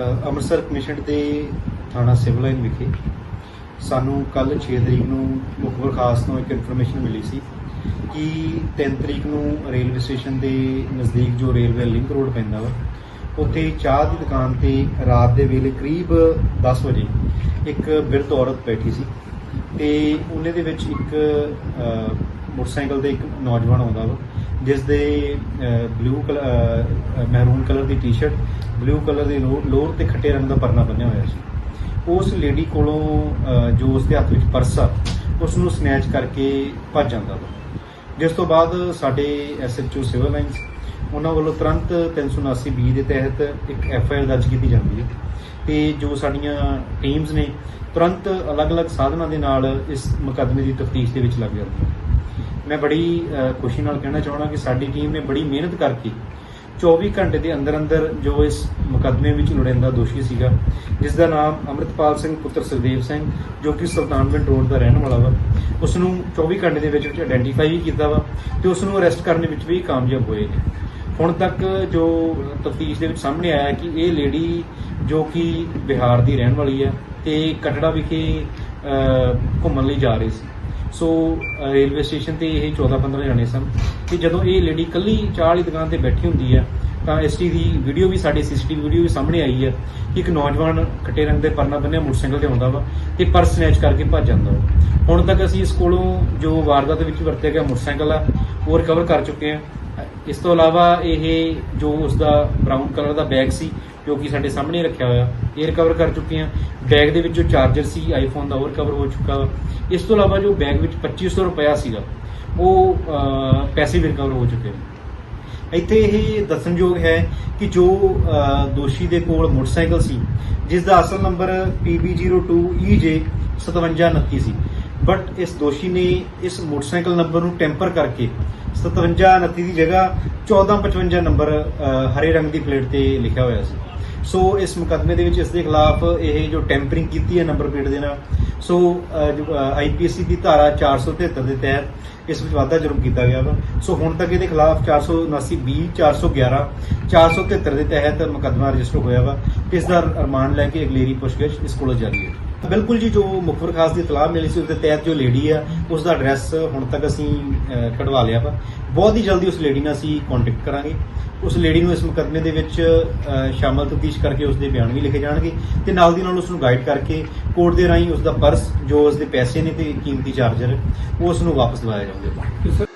Amritsar commission ਦੇ ਥਾਣਾ civil line ਵਿਖੇ ਸਾਨੂੰ ਕੱਲ 6 ਤਰੀਕ ਨੂੰ ਮੁਖਬਰ ਖਾਸ ਤੋਂ ਇੱਕ ਇਨਫੋਰਮੇਸ਼ਨ ਮਿਲੀ ਸੀ ਕਿ 3 ਤਰੀਕ ਨੂੰ ਰੇਲਵੇ ਸਟੇਸ਼ਨ ਦੇ ਨਜ਼ਦੀਕ ਜੋ ਰੇਲਵੇ ਲਿੰਕ ਰੋਡ ਪੈਂਦਾ ਵਾ, ਉੱਥੇ ਚਾਹ ਦੀ ਦੁਕਾਨ ਤੇ ਰਾਤ ਦੇ ਵੇਲੇ ਕਰੀਬ 10 ਵਜੇ ਇੱਕ ਬਿਰਧ ਔਰਤ ਬੈਠੀ ਸੀ ਤੇ ਉਹਨੇ ਦੇ ਵਿੱਚ ਇੱਕ ਮੋਟਰਸਾਈਕਲ ਦੇ ਇੱਕ ਨੌਜਵਾਨ ਆਉਂਦਾ ਵਾ। ਜਿਸ ਦੇ ਬਲੂ ਕਲਰ ਮਹਿਰੂਨ ਕਲਰ ਦੀ ਟੀ-ਸ਼ਰਟ ਬਲੂ ਕਲਰ ਦੀ ਲੋ- ਲੋਅਰ ਤੇ ਖੱਟੇ ਰੰਗ ਦਾ ਪਰਨਾ ਬੰਨਿਆ ਹੋਇਆ ਸੀ। ਉਸ ਲੇਡੀ ਕੋਲੋਂ ਜੋ ਉਸ ਦੇ ਹੱਥ ਵਿੱਚ ਪਰਸ ਆ ਉਸ ਨੂੰ ਸਨੈਚ ਕਰਕੇ ਭੱਜ ਜਾਂਦਾ ਵਾ। ਜਿਸ ਤੋਂ ਬਾਅਦ ਸਾਡੇ ਐਸਐਚਓ ਸਿਵਲ ਲਾਈਨਸ ਉਹਨਾਂ ਵੱਲੋਂ ਤੁਰੰਤ 379 ਬੀ ਦੇ ਤਹਿਤ ਇੱਕ ਐਫਆਈਆਰ ਦਰਜ ਕੀਤੀ ਜਾਂਦੀ ਹੈ। ਤੇ ਜੋ ਸਾਡੀਆਂ ਟੀਮਸ ਨੇ, ਤੁਰੰਤ ਅਲੱਗ-ਅਲੱਗ ਸਾਧਨਾਂ ਦੇ ਨਾਲ ਇਸ ਮੁਕੱਦਮੇ ਦੀ ਤਫਤੀਸ਼ ਦੇ ਵਿੱਚ ਲੱਗ ਜਾਂਦੀਆਂ ਮੈਂ ਬੜੀ ਖੁਸ਼ੀ ਨਾਲ ਕਹਿਣਾ ਚਾਹਣਾ ਕਿ ਸਾਡੀ ਟੀਮ ਨੇ ਬੜੀ ਮਿਹਨਤ ਕਰਕੇ 24 ਘੰਟੇ ਦੇ ਅੰਦਰ ਅੰਦਰ ਜੋ ਇਸ ਮੁਕੱਦਮੇ ਵਿੱਚ ਲੋੜੀਂਦਾ ਦੋਸ਼ੀ ਸੀਗਾ, ਜਿਸ ਦਾ ਨਾਮ ਅਮਰਿਤਪਾਲ ਸਿੰਘ ਪੁੱਤਰ ਸੁਖਦੇਵ ਸਿੰਘ, ਜੋ ਕਿ ਸੁਲਤਾਨਵਿੰਡ ਰੋਡ ਦਾ ਰਹਿਣ ਵਾਲਾ ਵਾ ਉਸ ਨੂੰ 24 ਘੰਟੇ ਦੇ ਵਿੱਚ ਵਿੱਚ ਆਇਡੈਂਟੀਫਾਈ ਵੀ ਕੀਤਾ ਵਾ ਤੇ ਉਸ ਨੂੰ ਅਰੈਸਟ ਕਰਨ ਵਿੱਚ ਵੀ ਕਾਮਯਾਬ ਹੋਏ ਨੇ। ਹੁਣ ਤੱਕ ਜੋ ਤਫਤੀਸ਼ ਦੇ ਵਿੱਚ ਸਾਹਮਣੇ ਆਇਆ ਕਿ ਇਹ ਲੇਡੀ ਜੋ ਕਿ ਬਿਹਾਰ ਦੀ ਰਹਿਣ ਵਾਲੀ ਹੈ ਤੇ ਕਟੜਾ ਵਿਖੇ ਘੁੰਮਣ ਲਈ ਜਾ ਰਹੀ ਸੀ। ਸੋ ਰੇਲਵੇ ਸਟੇਸ਼ਨ ਤੇ ਇਹ 14-15 ਜਣੇ ਸਨ ਕਿ ਜਦੋਂ ਇਹ ਲੇਡੀ ਕੱਲੀ ਚਾਹ ਵਾਲੀ ਦੁਕਾਨ ਤੇ ਬੈਠੀ ਹੁੰਦੀ ਹੈ, ਤਾਂ ਇਸ ਚੀਜ਼ ਦੀ ਵੀਡੀਓ ਵੀ ਸਾਡੀ ਸੀਸੀਟੀਵੀ ਵੀਡੀਓ ਵੀ ਸਾਹਮਣੇ ਆਈ ਹੈ ਕਿ ਇੱਕ ਨੌਜਵਾਨ ਖੱਟੇ ਰੰਗ ਦੇ ਪਰਨਾ ਬੰਨਿਆ, ਮੋਟਰਸਾਈਕਲ ਤੇ ਆਉਂਦਾ ਵਾ ਤੇ ਪਰਸ ਸਨੈਚ ਕਰਕੇ ਭੱਜ ਜਾਂਦਾ ਵਾ। ਹੁਣ ਤੱਕ ਅਸੀਂ ਇਸ ਕੋਲੋਂ ਜੋ ਵਾਰਦਾਤ ਵਿੱਚ ਵਰਤਿਆ ਗਿਆ ਮੋਟਰਸਾਈਕਲ ਆ, ਉਹ ਰਿਕਵਰ ਕਰ ਚੁੱਕੇ ਹਾਂ। ਇਸ ਤੋਂ ਇਲਾਵਾ ਇਹ ਜੋ ਉਸ ਦਾ ਬ੍ਰਾਊਨ ਕਲਰ ਦਾ ਬੈਗ ਸੀ, ਜੋ ਕਿ ਸਾਡੇ ਸਾਹਮਣੇ ਰੱਖਿਆ ਹੋਇਆ ਇਹ ਰਿਕਵਰ ਕਰ ਚੁੱਕੇ ਹਾਂ। ਬੈਗ ਦੇ ਵਿੱਚ ਜੋ ਚਾਰਜਰ ਸੀ ਆਈਫੋਨ ਦਾ ਉਹ ਰਿਕਵਰ ਹੋ ਚੁੱਕਾ। ਵਾ ਇਸ ਤੋਂ ਇਲਾਵਾ ਜੋ ਬੈਗ ਵਿੱਚ 2500 ਰੁਪਇਆ ਸੀਗਾ, ਉਹ ਪੈਸੇ ਵੀ ਰਿਕਵਰ ਹੋ ਚੁੱਕੇ ਨੇ। ਇੱਥੇ ਇਹ ਦੱਸਣਯੋਗ ਹੈ ਕਿ ਜੋ ਦੋਸ਼ੀ ਦੇ ਕੋਲ ਮੋਟਰਸਾਈਕਲ ਸੀ, ਜਿਸ ਦਾ ਅਸਲ ਨੰਬਰ PB02EJ 5729 ਸੀ। ਬਟ ਇਸ ਦੋਸ਼ੀ ਨੇ ਇਸ ਮੋਟਰਸਾਈਕਲ ਨੰਬਰ ਨੂੰ ਟੈਂਪਰ ਕਰਕੇ 5729 ਦੀ ਜਗ੍ਹਾ 1455 ਨੰਬਰ ਹਰੇ ਰੰਗ ਦੀ ਪਲੇਟ ਤੇ ਲਿਖਿਆ ਹੋਇਆ ਸੀ। ਸੋ ਇਸ ਮੁਕੱਦਮੇ ਦੇ ਵਿੱਚ ਇਸ ਦੇ ਖਿਲਾਫ ਇਹ ਜੋ ਟੈਂਪਰਿੰਗ ਕੀਤੀ ਹੈ ਨੰਬਰ ਪਲੇਟ ਦੇ ਨਾਲ ਸੋ ਅਹ, ਜੋ ਆਈਪੀਸੀ ਦੀ ਧਾਰਾ 473 ਦੇ ਤਹਿਤ ਇਸ ਵਿੱਚ ਵਾਧਾ ਜੁਰਮ ਕੀਤਾ ਗਿਆ ਵਾ। ਸੋ ਹੁਣ ਤੱਕ ਇਹਦੇ ਖਿਲਾਫ 479 ਬੀ 411 473 ਦੇ ਤਹਿਤ ਮੁਕੱਦਮਾ ਰਜਿਸਟਰ ਹੋਇਆ ਵਾ। ਇਸ ਦਾ ਅਰਮਾਨ ਲੈ ਕੇ ਅਗਲੇਰੀ ਪੁੱਛਗਿੱਛ ਇਸ ਕੋਲੋਂ ਜਾਰੀ ਹੈ। ਬਿਲਕੁਲ ਜੀ ਜੋ ਮੁਖਬਰ ਖਾਸ ਦੀ ਇਤਲਾਹ ਮਿਲੀ ਸੀ ਉਸ ਦੇ ਤਹਿਤ ਜੋ ਲੇਡੀ ਆ, ਉਸ ਦਾ ਐਡਰੈਸ ਹੁਣ ਤੱਕ ਅਸੀਂ ਕਢਵਾ ਲਿਆ ਵਾ। ਬਹੁਤ ਹੀ ਜਲਦੀ ਉਸ ਲੇਡੀ ਨਾਲ ਅਸੀਂ ਕੰਟੈਕਟ ਕਰਾਂਗੇ। ਉਸ ਲੇਡੀ ਨੂੰ ਇਸ ਮੁਕੱਦਮੇ ਦੇ ਵਿੱਚ ਸ਼ਾਮਲ ਤਫਤੀਸ਼ ਕਰਕੇ ਉਸ ਦੇ ਬਿਆਨ ਵੀ ਲਿਖੇ ਜਾਣਗੇ ਤੇ ਨਾਲ ਦੀ ਨਾਲ ਉਸ ਨੂੰ ਗਾਈਡ ਕਰਕੇ ਕੋਰਟ ਦੇ ਰਾਹੀਂ ਉਸ ਦਾ ਪਰਸ, ਜੋ ਉਸ ਦੇ ਪੈਸੇ ਨੇ ਤੇ ਕੀਮਤੀ ਚਾਰਜਰ ਉਹ ਉਸ ਨੂੰ ਵਾਪਸ ਦਿਵਾਇਆ ਜਾਊਗਾ।